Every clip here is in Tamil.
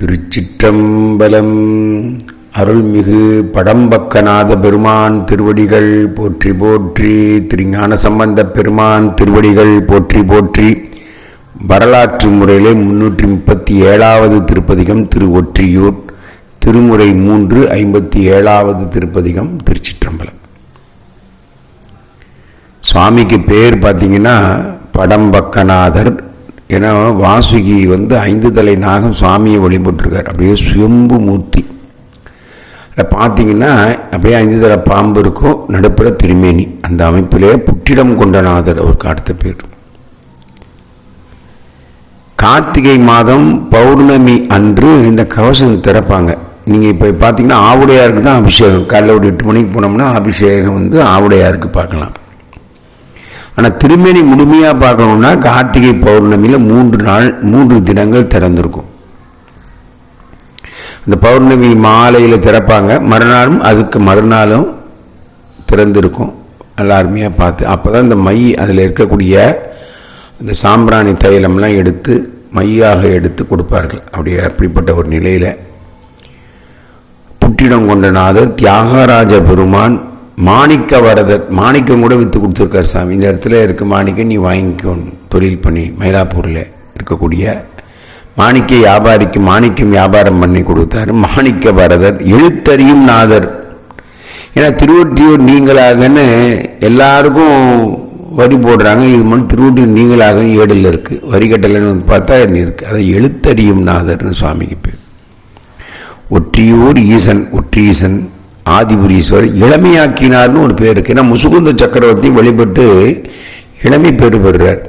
திருச்சிற்றம்பலம். அருள்மிகு படம்பக்கநாத பெருமான் திருவடிகள் போற்றி போற்றி திருஞான சம்பந்த பெருமான் திருவடிகள் போற்றி போற்றி வரலாற்று முறையிலே முன்னூற்றி முப்பத்தி ஏழாவது திருப்பதிகம் திரு ஒற்றியூர் திருமுறை மூன்று ஐம்பத்தி ஏழாவது திருப்பதிகம் திருச்சிற்றம்பலம். சுவாமிக்கு பேர் பார்த்தீங்கன்னா படம்பக்கநாதர் ஏன்னா வாசுகி வந்து ஐந்து தலை நாகம் சுவாமியை வழிபட்டுருக்கார். அப்படியே சுயம்பு மூர்த்தி. அதை பார்த்தீங்கன்னா அப்படியே ஐந்து தலை பாம்பு இருக்கும் நடுப்புற திருமேனி. அந்த அமைப்பிலே புற்றிடம் கொண்டநாதர் அவருக்கு அடுத்த பேர். கார்த்திகை மாதம் பௌர்ணமி அன்று இந்த கவசம் திறப்பாங்க. நீங்கள் இப்போ பார்த்தீங்கன்னா ஆவுடையாருக்கு தான் அபிஷேகம். காலையில் ஒரு எட்டு மணிக்கு போனோம்னா அபிஷேகம் வந்து ஆவுடையாருக்கு பார்க்கலாம். ஆனால் திருமேனி முழுமையாக பார்க்கணும்னா கார்த்திகை பௌர்ணமியில் மூன்று நாள் மூன்று தினங்கள் திறந்திருக்கும். இந்த பௌர்ணமி மாலையில் திறப்பாங்க. மறுநாளும் அதுக்கு மறுநாளும் திறந்திருக்கும். நல்லா அருமையாக பார்த்து அப்போ தான் இந்த மை அதில் இருக்கக்கூடிய இந்த சாம்பிராணி தைலம்லாம் எடுத்து மையாக எடுத்து கொடுப்பார்கள். அப்படியே அப்படிப்பட்ட ஒரு நிலையில். புற்றிடம் கொண்ட நாதர் தியாகராஜ பெருமான் மாணிக்க வரதர் மாணிக்கம் கூட விற்று கொடுத்துருக்கார் சாமி. இந்த இடத்துல இருக்க மாணிக்கம் நீ வாங்கிக்கணும் தொழில் பண்ணி மயிலாப்பூரில் இருக்கக்கூடிய மாணிக்க வியாபாரிக்கு மாணிக்கம் வியாபாரம் பண்ணி கொடுத்தாரு. மாணிக்க வரதர் எழுத்தறியும் நாதர். ஏன்னா திருவொற்றியூர் நீங்களாகன்னு எல்லாருக்கும் வரி போடுறாங்க. இது மட்டும் திருவொற்றியூர் நீங்களாக ஏடில் இருக்குது வரி கட்டலைன்னு வந்து பார்த்தா இருக்குது அதை எழுத்தறியும் நாதர்னு சுவாமிக்கு பேர். ஒற்றியூர் ஈசன் ஒற்றீசன். ஆதிபுரீஸ்வரர் இளமையாக்கினார்னு ஒரு பேர் இருக்கு. ஏன்னா முசுகுந்த சக்கரவர்த்தி வழிபட்டு இளமை பேர் பெறுறார்.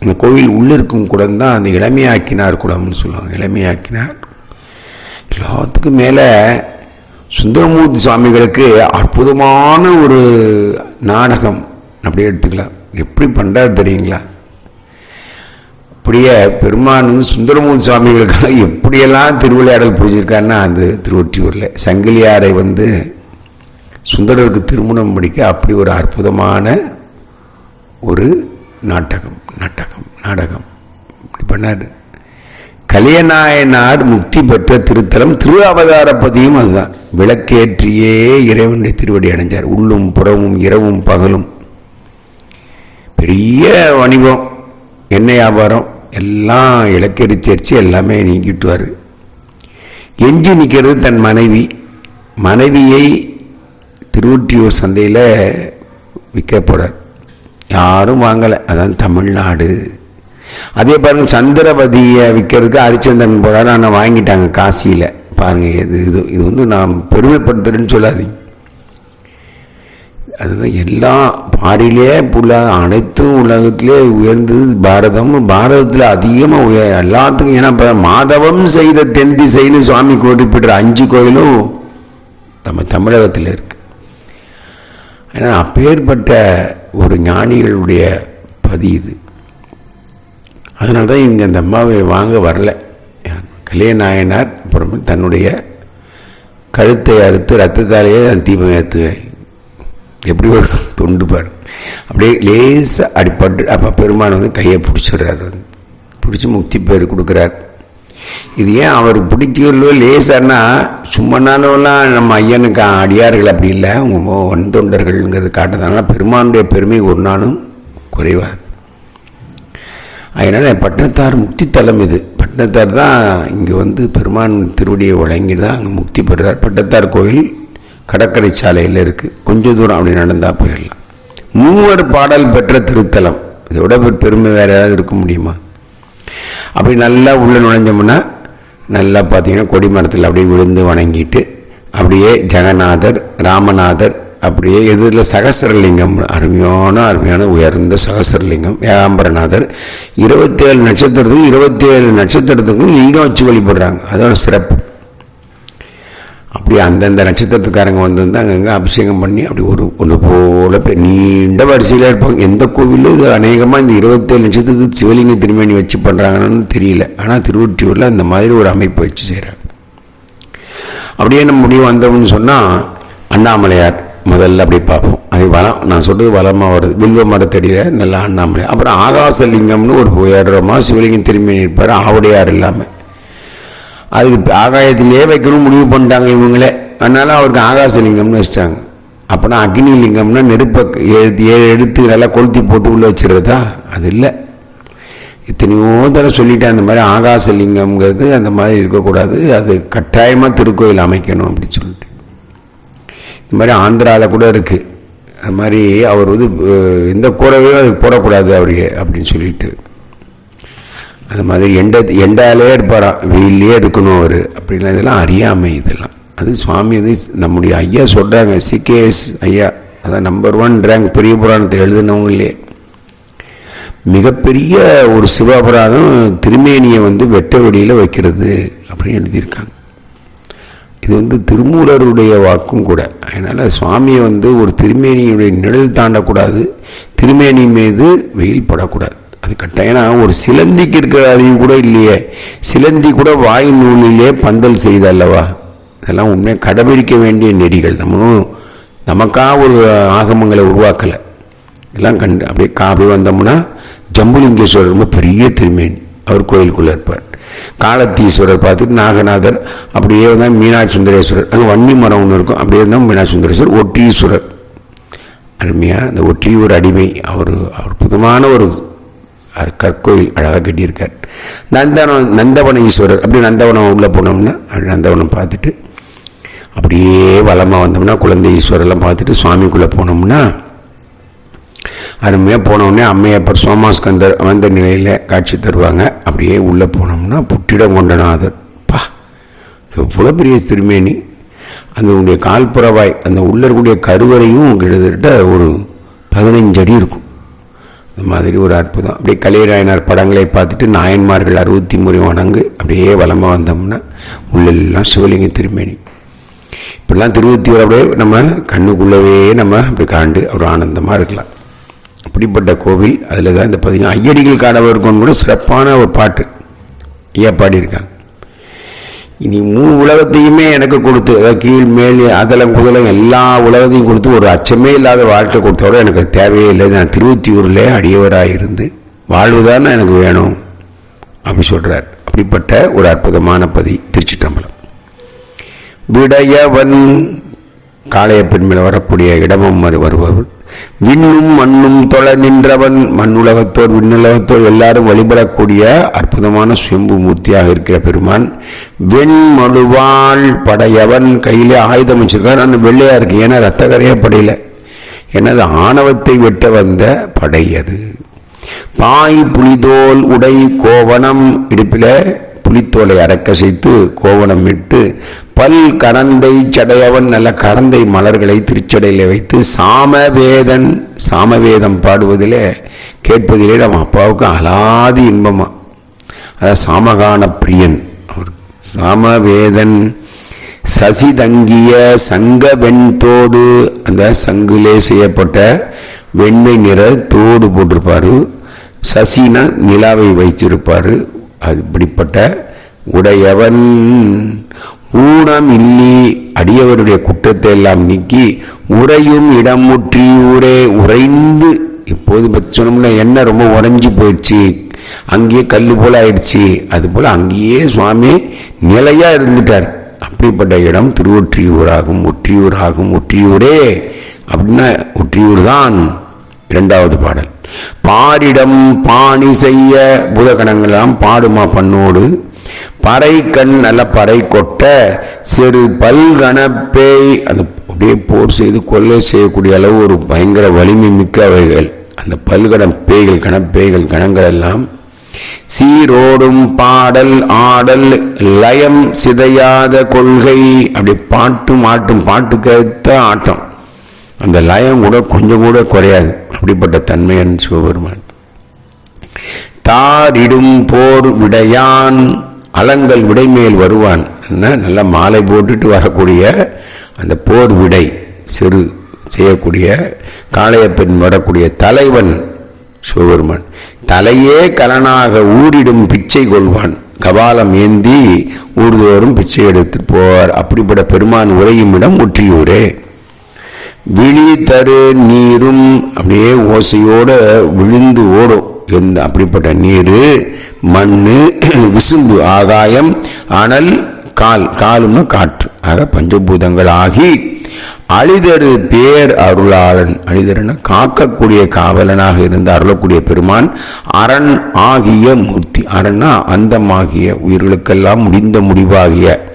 இந்த கோவில் உள்ளிருக்கும் குடம் தான் அந்த இளமையாக்கினார் குடம்னு சொல்லுவாங்க. இளமையாக்கினார். எல்லாத்துக்கும் மேலே சுந்தரமூர்த்தி சுவாமிகளுக்கு அற்புதமான ஒரு நாடகம். அப்படியே எடுத்துக்கலாம். எப்படி பண்ணுறாரு தெரியுங்களா? அப்படியே பெருமான் வந்து சுந்தரமூர்த்தி சுவாமிகளுக்காக எப்படியெல்லாம் திருவிளையாடல் புரிஞ்சிருக்காருன்னா அந்த திருவொற்றியூரில். சங்கிலியாரை வந்து சுந்தரருக்கு திருமணம் முடிக்க அப்படி ஒரு அற்புதமான ஒரு நாடகம் நாடகம் நாடகம். இப்படி பண்ணார். கலியநாயனார் முக்தி பெற்ற திருத்தலம் திரு அவதாரப்பதியும் அதுதான். விளக்கேற்றியே இறைவனுடைய திருவடி அடைஞ்சார். உள்ளும் புறமும் இரவும் பகலும். பெரிய வணிகம். எண்ணெய் வியாபாரம். எல்லாம் இலக்கேறி சேர்ச்சி எல்லாமே நீக்கிட்டுவார். எஞ்சி நிற்கிறது தன் மனைவி. மனைவியை திருவொற்றியூர் சந்தையில் விற்க போகிறார் யாரும் வாங்கலை. அதான் தமிழ்நாடு. அதே பாருங்க சந்திரபதியை விற்கிறதுக்கு ஹரிச்சந்திரன் போகிறாரு ஆனால் வாங்கிட்டாங்க காசியில். பாருங்க இது இது இது வந்து நான் பெருமைப்படுத்துறேன்னு சொல்லாதீங்க. அதுதான் எல்லாம் பாரிலே புள்ள அனைத்தும் உலகத்திலே உயர்ந்தது பாரதம். பாரதத்தில் அதிகமாக உயர் எல்லாத்துக்கும் ஏன்னா இப்போ மாதவம் செய்த தென் திசைன்னு சுவாமி குறிப்பிடுற அஞ்சு கோயிலும் நம்ம தமிழகத்தில் இருக்குது ஏன்னா அப்பேற்பட்ட ஒரு ஞானிகளுடைய பதி இது. அதனால தான் இங்கே அந்த அம்மாவை வாங்க வரல. கல்யாணாயனார் அப்புறம் தன்னுடைய கழுத்தை அறுத்து ரத்தத்தாலேயே தீபம் ஏற்றுவேன் எப்படி ஒரு தொண்டு பாரு அப்படியே லேசாக அடிப்பட்டு அப்போ பெருமான் வந்து கையை பிடிச்சிடுறாரு. வந்து பிடிச்சி முக்தி பேர் கொடுக்குறார். இது ஏன் அவர் பிடிச்சிக்கலோ லேசானா சும்மனானவெல்லாம் நம்ம ஐயனுக்கு அடியார்கள் அப்படி இல்லை. அவங்க வன் தொண்டர்கள்ங்கிறது காட்டுறதுனால பெருமானுடைய பெருமை ஒரு நாளும் குறைவாது. அதனால் பட்டணத்தார் முக்தி தலம் இது. பட்டணத்தார் தான் இங்கே வந்து பெருமான் திருவடியை வழங்கி தான் அங்கே முக்தி பெறுறார். பட்டத்தார் கோயில் கடற்கரை சாலையில் இருக்குது கொஞ்சம் தூரம் அப்படி நடந்தால் போயிடலாம். மூவர் பாடல் பெற்ற திருத்தலம். இதை விட பெருமை வேறு ஏதாவது இருக்க முடியுமா? அப்படி நல்லா உள்ளே நுழைஞ்சோம்னா நல்லா பார்த்தீங்கன்னா கொடி மரத்தில் அப்படியே விழுந்து வணங்கிட்டு அப்படியே ஜெகநாதர் ராமநாதர் அப்படியே எதிரில் சகசரலிங்கம் அருமையான அருமையான உயர்ந்த சகசரலிங்கம் ஏகாம்பரநாதர். இருபத்தேழு நட்சத்திரத்துக்கும் இருபத்தேழு நட்சத்திரத்துக்கும் லிங்கம் வச்சு வழிபடுறாங்க. அதோட சிறப்பு. அப்படி அந்தந்த நட்சத்திரத்துக்காரங்க வந்து அங்கங்கே அபிஷேகம் பண்ணி அப்படி ஒரு ஒன்று போல நீண்ட வரிசையில் இருப்பாங்க. எந்த கோவிலும் இது அநேகமாக இந்த இருபத்தேழு நட்சத்திரத்துக்கு சிவலிங்க திருமணி வச்சு பண்ணுறாங்கன்னு தெரியல. ஆனால் திருவொற்றியூரில் அந்த மாதிரி ஒரு அமைப்பு வச்சு செய்கிறாங்க அப்படியே நம்ம முடிவு வந்தோம்னு சொன்னால் அண்ணாமலையார் முதல்ல அப்படி பார்ப்போம். அது வளம் நான் சொல்கிறது வளமாக வருது. வில்வ மரத்தடியில் நல்லா அண்ணாமலையார். அப்புறம் ஆகாசலிங்கம்னு ஒரு போயிடுறோமா சிவலிங்கம் திரும்பி நிற்பார் ஆவுடையார் இல்லாமல் அதுக்கு ஆகாயத்திலே வைக்கணும் முடிவு பண்ணிட்டாங்க இவங்களே. அதனால அவருக்கு ஆகாசலிங்கம்னு வச்சிட்டாங்க. அப்போனா அக்னி லிங்கம்னா நெருப்பை எழுத்து ஏழு எடுத்து நல்லா கொளுத்தி போட்டு உள்ள வச்சுருதா அது இல்லை. எத்தனையோ தடவை சொல்லிட்டேன் அந்த மாதிரி ஆகாசலிங்கம்ங்கிறது அந்த மாதிரி இருக்கக்கூடாது. அது கட்டாயமாக திருக்கோயில் அமைக்கணும் அப்படின்னு சொல்லிட்டு. இந்த மாதிரி ஆந்திராவில் கூட இருக்குது அது மாதிரி அவர் வந்து எந்த கூடவே அதுக்கு போடக்கூடாது அவருக்கு அப்படின்னு சொல்லிட்டு. அது மாதிரி எண்ட எண்டாலே இருப்பாராம் வெயிலே இருக்கணும் அவர். அப்படிலாம் இதெல்லாம் அறியாமை இதெல்லாம். அது சுவாமி வந்து நம்முடைய ஐயா சொல்கிறாங்க சிகேஎஸ் ஐயா. அதான் நம்பர் ஒன் ரேங்க் பெரிய புராணத்தை எழுதினவங்களே மிகப்பெரிய ஒரு சிவாபராதம் திருமேனியை வந்து வெட்ட வெளியில் வைக்கிறது அப்படின்னு எழுதியிருக்காங்க. இது வந்து திருமூலருடைய வாக்கும் கூட. அதனால் சுவாமியை வந்து ஒரு திருமேனியுடைய நிழல் தாண்டக்கூடாது. திருமேனி மீது வெயில் படக்கூடாது. அது கட்டாயம். ஒரு சிலந்திக்கு இருக்கிற அறிவு கூட இல்லையே. சிலந்தி கூட வாய் நூலிலே பந்தல் செய்தல்லவா? இதெல்லாம் உண்மையாக கடைபிடிக்க வேண்டிய நெறிகள். நம்மளும் நமக்காக ஒரு ஆகமங்களை உருவாக்கலை. எல்லாம் கண்டு அப்படியே காப்பி வந்தோம்னா ஜம்புலிங்கேஸ்வரர் ரொம்ப பெரிய திருமேனி. அவர் கோயிலுக்குள்ளே இருப்பார். காலத்தீஸ்வரர் பார்த்துட்டு நாகநாதர் அப்படியே வந்தால் மீனாட்சி சுந்தரேஸ்வரர். அங்கே வன்னி மரம் ஒன்று இருக்கும். அப்படியே இருந்தால் மீனாட்சி சுந்தரேஸ்வரர். ஒற்றீஸ்வரர் அருமையாக அந்த ஒரு அடிமை. அவர் அற்புதமான ஒரு கற்கோயில் அழகாக கட்டியிருக்கார். நந்தவனம் நந்தவன ஈஸ்வரர் அப்படி நந்தவனம் உள்ளே போனோம்னா அப்படி நந்தவனம் பார்த்துட்டு அப்படியே வளமாக வந்தோம்னா குழந்தை ஈஸ்வரெல்லாம் பார்த்துட்டு சுவாமிக்குள்ளே போனோம்னா அருமையாக போனோடனே அம்மையப்பர் சோமாஸ்கந்தர் வந்த நிலையில் காட்சி தருவாங்க. அப்படியே உள்ளே போனோம்னா புட்டிடம் கொண்டநாதர். பா எவ்வளோ பெரிய திருமேனி. அந்த உங்களுடைய கால்புறவாய் அந்த உள்ள இருக்கக்கூடிய கருவறையும் கிட்டத்தட்ட ஒரு பதினஞ்சு அடி இருக்கும். இந்த மாதிரி ஒரு அற்புதம். அப்படியே கலியராயனார் படங்களை பார்த்துட்டு நாயன்மார்கள் அறுபத்தி மூணு வணங்கு அப்படியே வளமாக வந்தோம்னா உள்ளெல்லாம் சிவலிங்க திருமேனி. இப்படிலாம் திருவத்தியூர் அப்படியே நம்ம கண்ணுக்குள்ளவே நம்ம அப்படி காண்டு ஒரு ஆனந்தமாக இருக்கலாம். அப்படிப்பட்ட கோவில் அதில் தான் இந்த பார்த்தீங்கன்னா ஐயடிகள் காணவருக்கும் கூட சிறப்பான ஒரு பாட்டு. ஐயா பாடியிருக்காங்க. இனி மூணு உலகத்தையுமே எனக்கு கொடுத்து அதாவது கீழ் மேல் அதலம் குதலம் எல்லா உலகத்தையும் கொடுத்து ஒரு அச்சமே இல்லாத வாழ்க்கை கொடுத்தோட எனக்கு தேவையே இல்லை. நான் திருவத்தியூரில் அடியவராக இருந்து வாழ்வுதான் எனக்கு வேணும் அப்படி சொல்கிறார் அப்படிப்பட்ட ஒரு அற்புதமான பதி திருச்சிற்றம்பலம். விடையவன் காளைய பெண்மையில் வரக்கூடிய இடமும் வரு- வருபவள். விண்ணும் மண்ணும் தொலை நின்றவன் மண்ணுலகத்தோர் விண்ணுலகத்தோர் எல்லாரும் வழிபடக்கூடிய அற்புதமான சுயம்பு மூர்த்தியாக இருக்கிற பெருமான். வெண்மழுவாள் படையவன் கையிலே ஆயுதம் வச்சிருக்கான். ஆனால் வெள்ளையா இருக்கு. ஏன்னா ரத்தகரையே படையில. எனது ஆணவத்தை வெட்ட வந்த படை அது. பாய் புலிதோல் உடை கோவணம் இடுப்பில தோலை அரக்கசைத்து கோவணம் விட்டு பல் கரந்தை சடையவன் நல்ல கரந்தை மலர்களை திருச்சடையில் வைத்து சாமவேதன் சாமவேதம் பாடுவதிலே கேட்பதிலே நம்ம அப்பாவுக்கு அலாதி இன்பமா. அதான் சாமகான பிரியன். அவர் சாமவேதன் சசிதங்கிய சங்க வெண்தோடு அந்த சங்குலே செய்யப்பட்ட வெண்மை நிற தோடு போட்டிருப்பாரு. சசினா நிலாவை வைத்திருப்பார். அது இப்படிப்பட்ட உடையவன் ஊனம் இல்லி அடியவருடைய குற்றத்தை எல்லாம் நீக்கி உறையும் இடம் முற்றி ஊரே உறைந்து இப்போது பத்தி சொன்னோம்னா எண்ணெய் ரொம்ப உறைஞ்சி போயிடுச்சு அங்கேயே கல் போல ஆயிடுச்சு. அது போல அங்கேயே சுவாமி நிலையா இருந்துட்டார். அப்படிப்பட்ட இடம் திருவொற்றியூராகும் ஒற்றியூராகும் ஒற்றியூரே. அப்படின்னா ஒற்றியூர் தான் இரண்டாவது பாடல். பாரிடம் பாணி செய்ய புதகணங்கள்லாம் பாடுமா பண்ணோடு? பறை கண் நல்ல பறை கொட்ட சிறு பல்கணப்பேய் அந்த அப்படியே போர் செய்து கொள்ளை செய்யக்கூடிய அளவு ஒரு பயங்கர வலிமை மிக்க அவைகள். அந்த பல்கணம் பேய்கள் கணப்பேய்கள் கணங்கள் எல்லாம். சீரோடும் பாடல் ஆடல் லயம் சிதையாத கொள்கை. அப்படி பாட்டும் ஆட்டும் பாட்டுக்கேற்ற ஆட்டம். அந்த லயம் கூட கொஞ்சம் கூட குறையாது. அப்படிப்பட்ட தன்மையன் சிவபெருமான். தாரிடும் போர் விடையான் அலங்கள் விடைமேல் வருவான். என்ன? நல்ல மாலை போட்டுட்டு வரக்கூடிய அந்த போர் விடை சிறு செய்யக்கூடிய காளையப்பெண் வரக்கூடிய தலைவன் சிவபெருமான். தலையே கலனாக ஊரிடும் பிச்சை கொள்வான். கபாலம் ஏந்தி ஊர்தோறும் பிச்சை எடுத்து போவார். அப்படிப்பட்ட பெருமான் உரையும் இடம் முற்றியூரே. விழி தரு நீரும் அப்படியே ஓசையோட விழுந்து ஓடும். எந்த அப்படிப்பட்ட நீர் மண்ணு விசும்பு ஆகாயம் அனல் கால் காலும்னா காற்று. ஆக பஞ்சபூதங்கள் ஆகி அழிதரு பேர் அருளாளன். அழிதருன்னா காக்கக்கூடிய காவலனாக இருந்து அருளக்கூடிய பெருமான் அரண் ஆகிய மூர்த்தி. அரண்னா அந்தமாகிய உயிர்களுக்கெல்லாம் முடிந்த முடிவாகிய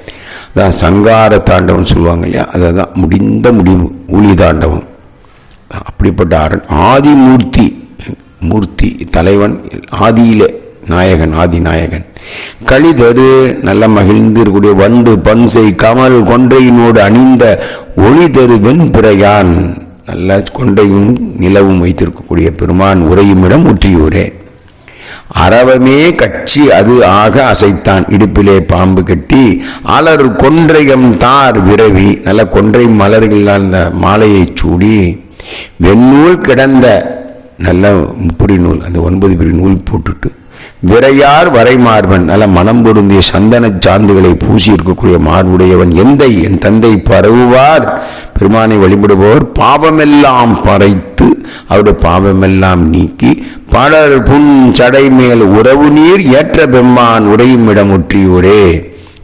அதான் சங்கார தாண்டவம் சொல்லுவாங்க இல்லையா? அதுதான் முடிந்த முடிவு. ஊழி தாண்டவம். அப்படிப்பட்ட அரண் ஆதிமூர்த்தி மூர்த்தி தலைவன் ஆதியிலே நாயகன் ஆதி நாயகன் கழிதரு நல்ல மகிழ்ந்து இருக்கக்கூடிய வண்டு பன்சை கமல் கொன்றையினோடு அணிந்த ஒளி ஒளிதரு வெண்பிறையான். நல்ல கொண்டையும் நிலவும் வைத்திருக்கக்கூடிய பெருமான் உரையும் இடம் முற்றியூரே அரவமே கட்சி அது ஆக அசைத்தான். இடுப்பிலே பாம்பு கட்டி அலர் கொன்றையம் தார் விரவி நல்ல கொன்றை மலர்கள் அந்த மாலையை சூடி வெண்ணூல் கிடந்த நல்ல முப்படி நூல் அந்த ஒன்பது பிரி நூல் போட்டுட்டு விரையார் வரை மார்பன் நல்ல மனம் பொருந்திய சந்தன சாந்துகளை பூசி இருக்கக்கூடிய மார்புடையவன் எந்தை? என் தந்தை பரவுவார். பெருமானை வழிபடுபவர் பாவமெல்லாம் பறைத்து அவருடைய பாவமெல்லாம் நீக்கி பலர் புன் சடை மேல் உறவு நீர் ஏற்ற பெம்மான் உரையும் இடம்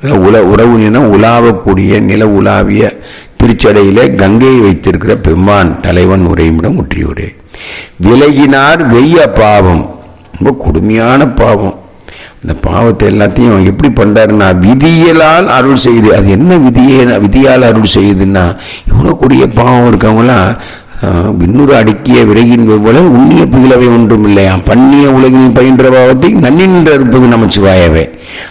உல உறவு நீர்னா உலாவக்கூடிய நில உலாவிய திருச்சடையிலே கங்கையை வைத்திருக்கிற பெம்மான் தலைவன் உரையுமிடம் முற்றியோரே விலகினார் வெய்ய பாவம். ரொம்ப கொடுமையான பாவம். இந்த பாவத்தை எல்லாத்தையும் எப்படி பண்ணுறாருன்னா விதியலால் அருள் செய்யுது அது என்ன விதியே விதியால் அருள் செய்யுதுன்னா இவ்வளோ கூடிய பாவம் இருக்கவங்களாம் விண்ணூறு அடுக்கிய விரையின் போல உண்ணிய புகிலவை ஒன்றும் இல்லையா பண்ணிய உலகில் பயின்ற பாவத்தை நன்னின்ற இருப்பது நமச்சிவாயவே.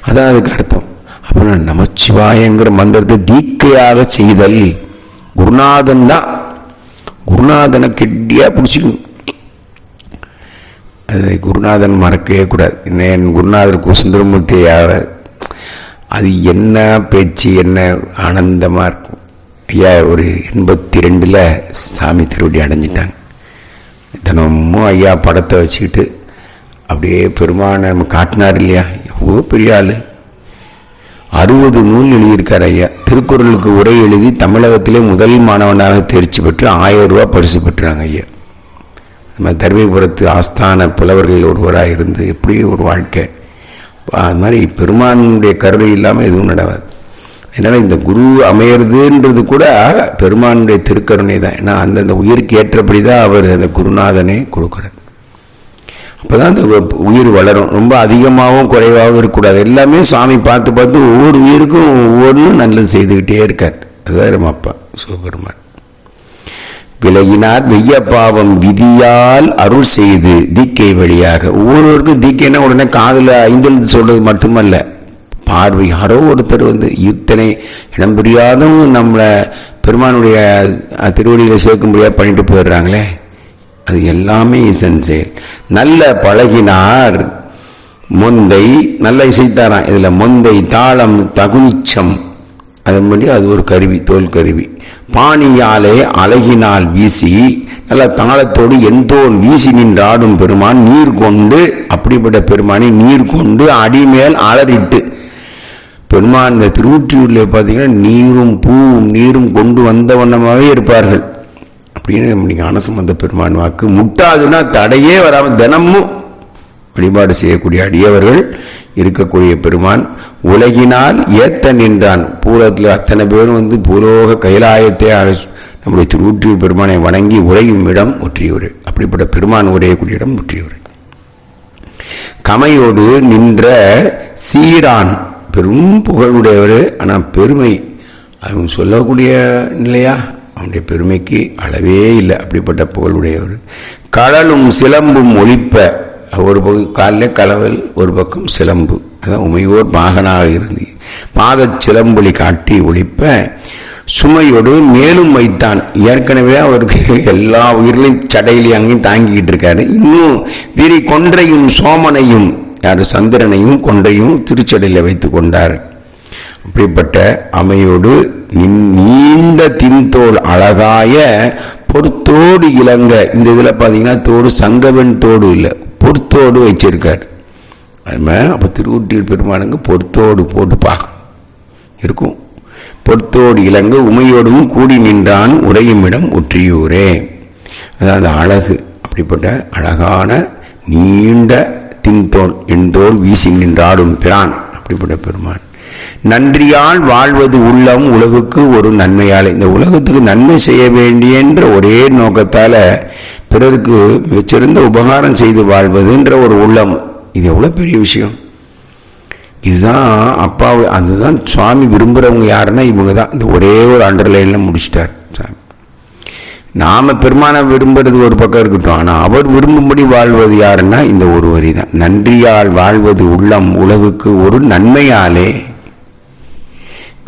அதான் அதுக்கு அர்த்தம். அப்புறம் நமச்சிவாயங்கிற மந்திரத்தை தீக்கையாக செய்தல் குருநாதன் தான். குருநாதனை கெட்டியாக பிடிச்சிக்கணும். அதை குருநாதன் மறக்கவே கூடாது. என் குருநாதர் கு சுந்தரமூர்த்தி அது என்ன பேச்சு என்ன ஆனந்தமாக இருக்கும். ஐயா ஒரு எண்பத்தி ரெண்டில் சாமி திருவடி அடைஞ்சிட்டாங்க. தினமும் ஐயா படத்தை வச்சுக்கிட்டு அப்படியே பெருமான நம்ம காட்டினார் இல்லையா? எவ்வளோ பெரிய ஆள். அறுபது நூல் எழுதியிருக்கார் ஐயா. திருக்குறளுக்கு உரை எழுதி தமிழகத்திலே முதல் மாணவனாக தேர்ச்சி பெற்று ஆயிரம் ரூபா பரிசு பெற்றாங்க ஐயா. நம்ம தர்மபுரத்து ஆஸ்தான புலவர்கள் ஒருவராக இருந்து எப்படி ஒரு வாழ்க்கை? அது மாதிரி பெருமானுடைய கருணை இல்லாமல் எதுவும் நடவாது அதனால் இந்த குரு அமையிறதுன்றது கூட பெருமானுடைய திருக்கருணை தான். ஏன்னா அந்தந்த உயிருக்கு ஏற்றபடி தான் அவர் அந்த குருநாதனே கொடுக்குறார். அப்போ தான் அந்த உயிர் வளரும். ரொம்ப அதிகமாகவும் குறைவாகவும் இருக்கக்கூடாது. எல்லாமே சாமி பார்த்து பார்த்து ஒவ்வொரு உயிருக்கும் ஒவ்வொன்றும் நல்லது செய்துக்கிட்டே இருக்கார். அதுதான் நம்ம அப்பா சிவபெருமான். விலகினார். வெய்ய பாவம் விதியால் அருள் செய்து தீக்கை வழியாக. ஒவ்வொருவருக்கும் தீக்கைன்னா உடனே காதில் ஐந்தெழுத்து சொல்றது மட்டுமல்ல. பார்வை யாரோ ஒருத்தர் வந்து இத்தனை இடம் புரியாதவங்க நம்மளை பெருமானுடைய திருவடியில் சேர்க்கும்படியாக பண்ணிட்டு போயிடுறாங்களே? அது எல்லாமே இசன் செயல். நல்ல பழகினார். மொந்தை நல்ல இசைத்தாராம். இதில் மொந்தை தாளம் தகுச்சம் அதன் அதன்படி அது ஒரு கருவி தோல் கருவி. பாணியாலே அழகினால் வீசி நல்ல தாளத்தோடு எந்தோல் வீசி நின்றாடும் பெருமான் நீர் கொண்டு அப்படிப்பட்ட பெருமானை நீர் கொண்டு அடிமேல் அலறிட்டு. பெருமான் இந்த திருவொற்றியூரில் பார்த்தீங்கன்னா நீரும் பூவும் நீரும் கொண்டு வந்த வண்ணமாகவே இருப்பார்கள். அப்படின்னு ஞானசம்பந்த பெருமான் வாக்கு. முட்டாதுன்னா தடையே வராமல் தினமும் வழிபாடு செய்யக்கூடிய அடியவர்கள் இருக்கக்கூடிய பெருமான். உலகினால் ஏத்த நின்றான். பூரத்தில் அத்தனை பேரும் வந்து பூலோக கைலாயத்தை நம்முடைய திருவூற்றியூர் பெருமானை வணங்கி உரையும் இடம் ஒற்றியவர் அப்படிப்பட்ட பெருமான் உரையக்கூடிய இடம் ஒற்றியூர். கமையோடு நின்ற சீரான். பெரும் புகழுடையவர் ஆனால் பெருமை. அவங்க சொல்லக்கூடிய நிலையா? அவனுடைய பெருமைக்கு அளவே இல்லை. அப்படிப்பட்ட புகழுடையவர். கடலும் சிலம்பும் ஒழிப்ப. ஒரு பக்கம் காலில் கலவல் ஒரு பக்கம் சிலம்பு. அதான் உமையோர் பாகனாக இருந்து. பாத சிலம்பொலி காட்டி ஒழிப்ப சுமையோடு மேலும் வைத்தான். ஏற்கனவே அவருக்கு எல்லா உயிர்களையும் சடையிலையும் அங்கேயும் தாங்கிக்கிட்டு இருக்காரு. இன்னும் விரி கொன்றையும் சோமனையும் யார் சந்திரனையும் கொன்றையும் திருச்சடையில் வைத்து கொண்டார். அப்படிப்பட்ட அமையோடு நீண்ட தின்தோல் அழகாய பொறுத்தோடு இலங்க இந்த இதில் பார்த்தீங்கன்னா தோடு சங்கவன் தோடு இல்லை. பொறுத்தோடு வச்சிருக்கார் அதுமாதிரி அப்போ திருவூட்டியூர் பெருமானுங்க பொறுத்தோடு போட்டு இருக்கும். பொறுத்தோடு இளங்க உமையோடும் கூடி நின்றான் உடையும் இடம் ஒற்றியூரே. அதாவது அழகு அப்படிப்பட்ட அழகான நீண்ட தின்தோல் எண்தோல் வீசி நின்றாடும் பிரான் அப்படிப்பட்ட பெருமான். நன்றியால் வாழ்வது உள்ளம் உலகுக்கு ஒரு நன்மையால். இந்த உலகத்துக்கு நன்மை செய்ய வேண்டியன்ற ஒரே நோக்கத்தால் பிறருக்கு மிகச்சிறந்த உபகாரம் செய்து வாழ்வதுன்ற ஒரு உள்ளம். இது எவ்வளோ பெரிய விஷயம். இதுதான் அப்பா அதுதான் சுவாமி விரும்புகிறவங்க யாருன்னா இவங்க தான். இந்த ஒரே ஒரு அண்டர்லைனில் முடிச்சிட்டார் சாமி. நாம் பெருமான விரும்புறது ஒரு பக்கம் இருக்கட்டும் ஆனால் அவர் விரும்பும்படி வாழ்வது யாருன்னா இந்த ஒரு வரி தான் நன்றியால் வாழ்வது உள்ளம் உலகுக்கு ஒரு நன்மையாலே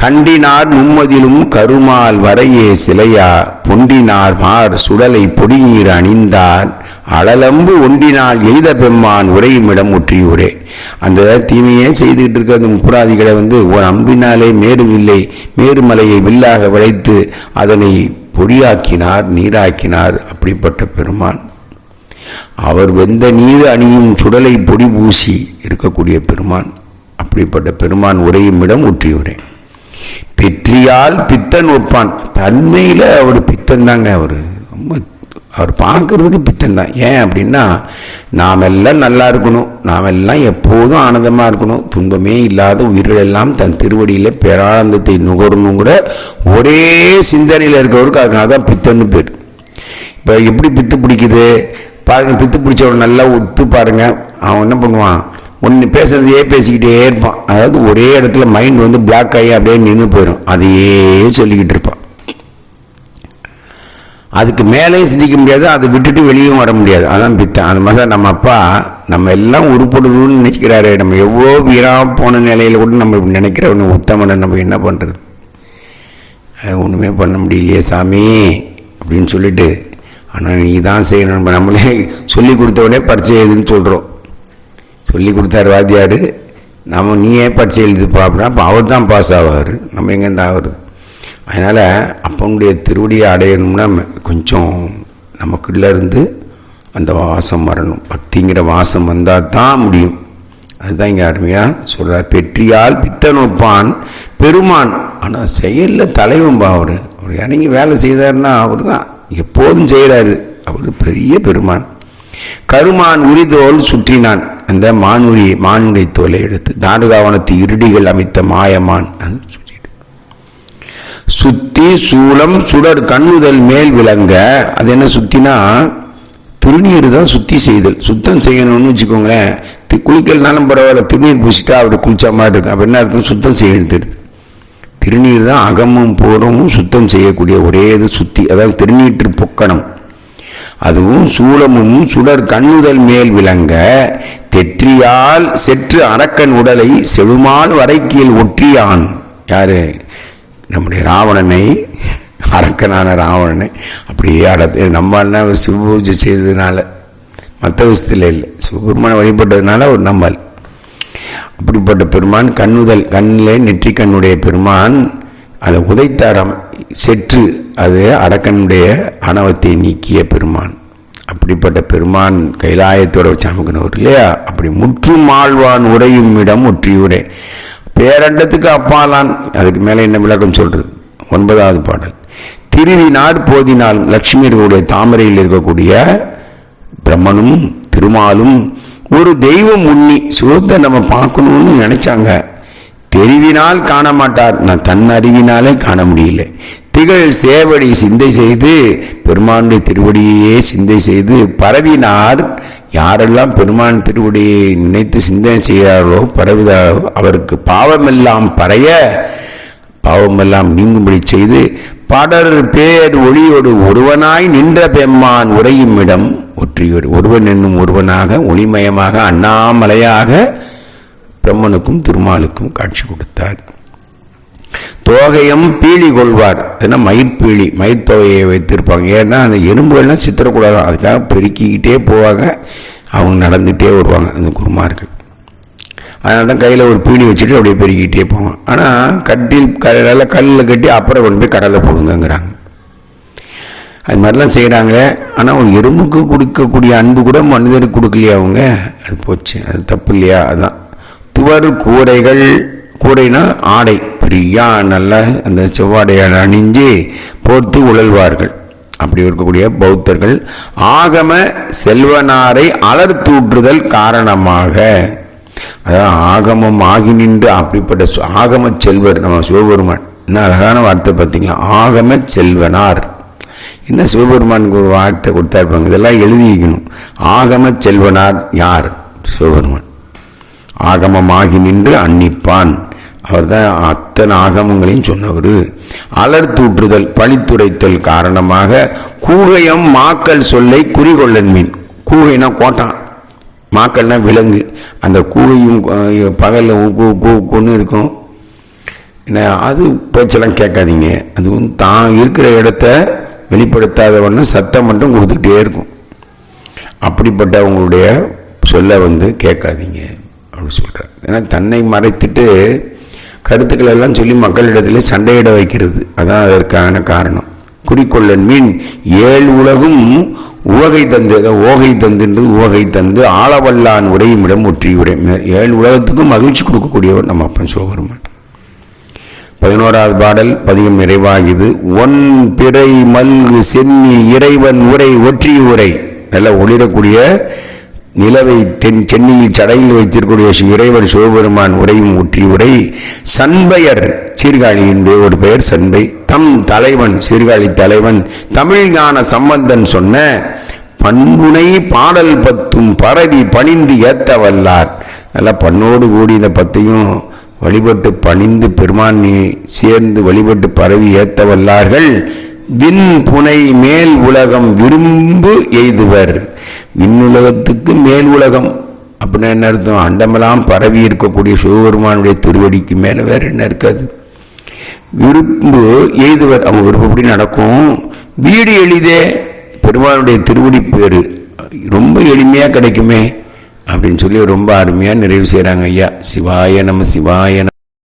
கண்டினார் நும்மதிலும் கருமால் வரையே சிலையா? பொண்டினார் மார் சுடலை பொடிநீர் அணிந்தார். அழலம்பு ஒன்றினால் எய்த பெம்மான் உரையுமிடம் ஒற்றியூரே அந்த தீமையே செய்துகிட்டு இருக்க அந்த முப்புராதிகளை வந்து ஒரு அம்பினாலே மேருவில்லை மேருமலையை வில்லாக விளைத்து அதனை பொடியாக்கினார் நீராக்கினார் அப்படிப்பட்ட பெருமான். அவர் வெந்த நீர் அணியும் சுடலை பொடி பூசி இருக்கக்கூடிய பெருமான். அப்படிப்பட்ட பெருமான் உரையும் இடம் ஊற்றியுறேன் பெற்றியால் பித்தன் ஒப்பான் தன்மையில் அவர் பித்தன் தாங்க அவர். ரொம்ப அவர் பார்க்கறதுக்கு பித்தன் தான் ஏன் அப்படின்னா நாம் எல்லாம் நல்லா இருக்கணும். நாம் எல்லாம் எப்போதும் ஆனந்தமாக இருக்கணும். துன்பமே இல்லாத உயிர்கள் எல்லாம் தன் திருவடியில் பேரானந்தத்தை நுகரணுங்கிற ஒரே சிந்தனையில் இருக்கிறவருக்கு அதனால தான் பித்தன்னு பேர். இப்போ எப்படி பித்து பிடிக்குது? பாருங்க பித்து பிடிச்சவன் நல்லா ஒத்து பாருங்க. அவன் என்ன பண்ணுவான்? ஒன்று பேசுறதையே பேசிக்கிட்டே இருப்பான். அதாவது ஒரே இடத்துல மைண்ட் வந்து பிளாக் ஆகி அப்படியே நின்று போயிடும் அதையே சொல்லிக்கிட்டு இருப்பான். அதுக்கு மேலே சிந்திக்க முடியாது அதை விட்டுட்டு வெளியும் வர முடியாது. அதான் பித்தன் அந்த மாதிரி நம்ம அப்பா நம்ம எல்லாம் உருப்படுறோம்னு நினைக்கிறாரு நம்ம எவ்வளோ வீரா போன நிலையில் கூட நம்ம இப்படி நினைக்கிறவனு உத்தமனை நம்ம என்ன பண்ணுறது அது பண்ண முடியலையே சாமி அப்படின்னு சொல்லிட்டு ஆனால் நீ தான் செய்யணும். நம்ம நம்மளே சொல்லி கொடுத்த உடனே பரிச்சை சொல்கிறோம் சொல்லி கொடுத்தாரு வாத்தியார். நம்ம நீ ஏன் பரிச்சை எழுதுப்பா அப்படின்னா அப்போ அவர் தான் பாஸ் ஆவார். நம்ம எங்கேருந்து ஆகுறது? அதனால் அப்பனுடைய திருவடியை அடையணும்னா கொஞ்சம் நமக்குள்ளேருந்து அந்த வாசம் வரணும். பக்திங்கிற வாசம் வந்தால் தான் முடியும். அதுதான் இங்கே அருமையாக சொல்கிறார் பெற்றியால் பித்தனுப்பான் பெருமான். ஆனால் செயலில் தலைவன்பா அவர். அவர் இறங்கி வேலை செய்தாருன்னா அவர் தான் எப்போதும் செய்கிறாரு அவர் பெரிய பெருமான். கருமான் உரிதோல் சுற்றினான். அந்த மானுரி மானுடைய தோலை எடுத்து தாடுகாவனத்து இருடிகள் அமைத்த மாயமான் சுத்தி சூலம் சுடர் கண்ணுதல் மேல் விளங்க அது என்ன சுத்தினா திருநீர் தான் சுத்தி செய்தல். சுத்தம் செய்யணும்னு வச்சுக்கோங்களேன் குளிக்கலனாலும் பரவாயில்ல திருநீர் பூசிட்டா அப்படி குளிச்சா மாதிரி இருக்கும். அப்ப என்ன அர்த்தம்? சுத்தம் செய்யறது திருநீர் தான் அகமும் புறமும் சுத்தம் செய்யக்கூடிய ஒரே இது சுத்தி. அதாவது திருநீற்று பொக்கணம். அதுவும் சூலமும் சுடர் கண்ணுதல் மேல் விளங்க தெற்றியால் செற்று அரக்கன் உடலை செழுமால் வரைக்கில் ஒற்றியான். யாரு? நம்முடைய ராவணனை அரக்கனான ராவணனை அப்படியே அடத்து நம்ம என்ன சிவபூஜை செய்ததுனால மற்ற விஷயத்தில் இல்லை. சிவபெருமானை வழிபட்டதுனால ஒரு நம்மால். அப்படிப்பட்ட பெருமான் கண்ணுதல் கண்ணில் நெற்றி கண்ணுடைய பெருமான் அதை உதைத்தாரம். செற்று அது அரக்கனுடைய அணவத்தை நீக்கிய பெருமான். அப்படிப்பட்ட பெருமான் கைலாயத்தோட வச்சாமிக்கணும் இல்லையா? அப்படி முற்றும் ஆழ்வான் உரையும் இடம் ஒற்றியுரே பேரண்டத்துக்கு அப்பாலான். அதுக்கு மேலே என்ன விளக்கம் சொல்றது? ஒன்பதாவது பாடல். திருவினார் போதினால் லட்சுமியர்களுடைய தாமரையில் இருக்கக்கூடிய பிரம்மனும் திருமாலும் ஒரு தெய்வம் உண்ணி சுகத்தை நம்ம பார்க்கணும்னு நினைச்சாங்க. தெரிவினால் காண மாட்டார் நான் தன் அறிவினாலே காண முடியல. திகழ் சேவடி சிந்தை செய்து பெருமானுடைய திருவடியே சிந்தை செய்து பரவினார். யாரெல்லாம் பெருமான் திருவடியை நினைத்து சிந்தனை செய்கிறார்களோ பரவிதாரோ அவருக்கு பாவமெல்லாம் பறைய பாவமெல்லாம் நீங்கும்படி செய்து படர் பேர் ஒளியோடு ஒருவனாய் நின்ற பெம்மான் உரையும் இடம் ஒற்றியோர் ஒருவன் என்னும் ஒருவனாக ஒளிமயமாக அண்ணாமலையாக பிரம்மனுக்கும் திருமாலுக்கும் காட்சி கொடுத்தார். தோகையும் பீலி கொள்வார். ஏன்னா மயிர்பீலி மயிர் தொகையை வைத்திருப்பாங்க. ஏன்னா அந்த எறும்புகள்லாம் சித்திரக்கூடாது. அதுக்காக பெருக்கிக்கிட்டே போவாங்க. அவங்க நடந்துகிட்டே வருவாங்க அந்த குருமார்கள். அதனால தான் கையில் ஒரு பீடி வச்சுட்டு அப்படியே பெருக்கிட்டே போவாங்க. ஆனால் கட்டில் கல்லில் கல்லில் கட்டி அப்புறம் கொண்டு போய் கடலில் போடுங்கிறாங்க அது மாதிரிலாம் செய்கிறாங்க ஆனால் ஒரு எறும்புக்கு கொடுக்கக்கூடிய அன்பு கூட மனிதருக்கு கொடுக்கலையா அவங்க. அது போச்சு. அது தப்பு இல்லையா? அதான். துவர் கூரைகள் கூரைனா ஆடை. பிரியா நல்லா அந்த செவ்வாடையால் அணிஞ்சு போர்த்து உழல்வார்கள். அப்படி இருக்கக்கூடிய பௌத்தர்கள் ஆகம செல்வனாரை அலர்த்தூற்றுதல் காரணமாக. அதாவது ஆகமம் ஆகி நின்று அப்படிப்பட்ட ஆகம செல்வர் நம்ம சிவபெருமான். என்ன அழகான வார்த்தை பார்த்தீங்களா? ஆகம செல்வனார். என்ன சிவபெருமானுக்கு ஒரு வார்த்தை கொடுத்தாருப்பாங்க? இதெல்லாம் எழுதி வைக்கணும். ஆகம செல்வனார் யார்? சிவபெருமான். ஆகமமாகி நின்று அன்னிப்பான். அவர்தான் அத்தனை ஆகமங்களையும் சொன்னவர். அலர் தூற்றுதல் பழித்துரைத்தல் காரணமாக கூகையம் மாக்கள் சொல்லை குறிகொள்ளன் மீன். கூகைனா கோட்டான். மாக்கள்னா விலங்கு. அந்த கூகையும் பகலில் கொன்று இருக்கும். என்ன அது பேச்செல்லாம் கேட்காதீங்க. அது வந்து தான் இருக்கிற இடத்த வெளிப்படுத்தாதவன்னு சத்தம் மட்டும் கொடுத்துக்கிட்டே இருக்கும். அப்படிப்பட்ட அவங்களுடைய சொல்ல வந்து கேட்காதீங்க. அப்படி சொல்கிறார் ஏன்னா தன்னை மறைத்துட்டு கருத்துக்கள் எல்லாம் சொல்லி மக்களிடத்திலே சண்டையிட வைக்கிறது. அதான் அதற்கான காரணம். குறிக்கொள்ளன் மீன் ஏழு உலகும் உவகை தந்து அதாவது ஓகை தந்துன்றது உவகை தந்து ஆளவல்லான் உடையுமிடம் ஒற்றி உரை ஏழு உலகத்துக்கும் மகிழ்ச்சி கொடுக்கக்கூடியவர் நம்ம அப்பன் சிவபெருமான் பதினோராவது பாடல் பதிகம் நிறைவாகியது. ஒன் பிறை மல்கு சென்னி இறைவன் உரை ஒற்றி உரை. நல்ல ஒளிரக்கூடிய நிலவை தென் சென்னையில் சடையில் வைத்திருக்கக்கூடிய ஸ்ரீ சிவபெருமான் உரையும் ஒற்றி உரை சண்பையர் சீர்காழியினுடைய ஒரு பெயர் சண்பை. தம் தலைவன் சீர்காழி தலைவன் தமிழ் ஞான சம்பந்தன் சொன்ன பண்புனை பாடல் பத்தும் பரவி பணிந்து ஏத்த வல்லார் நல்லா பண்ணோடு கூடி இந்த பத்தையும் வழிபட்டு பணிந்து பெருமானி சேர்ந்து வழிபட்டு பரவி ஏத்த வல்லார்கள் விண் புனை மேல் உலகம் விரும்பு எய்துவர். விண்ணுலகத்துக்கு மேல் உலகம் அப்படின்னா என்ன அர்த்தம்? அண்டமெல்லாம் பரவி இருக்கக்கூடிய சிவபெருமானுடைய திருவடிக்கு மேல வேற என்ன இருக்காது? விரும்பு எய்துவர். அவங்க விருப்பப்படி நடக்கும்? வீடு எளிதே பெருமானுடைய திருவடி பேரு. ரொம்ப எளிமையா கிடைக்குமே அப்படின்னு சொல்லி ரொம்ப அருமையா நிறைவு செய்கிறாங்க ஐயா. சிவாய நம சிவாய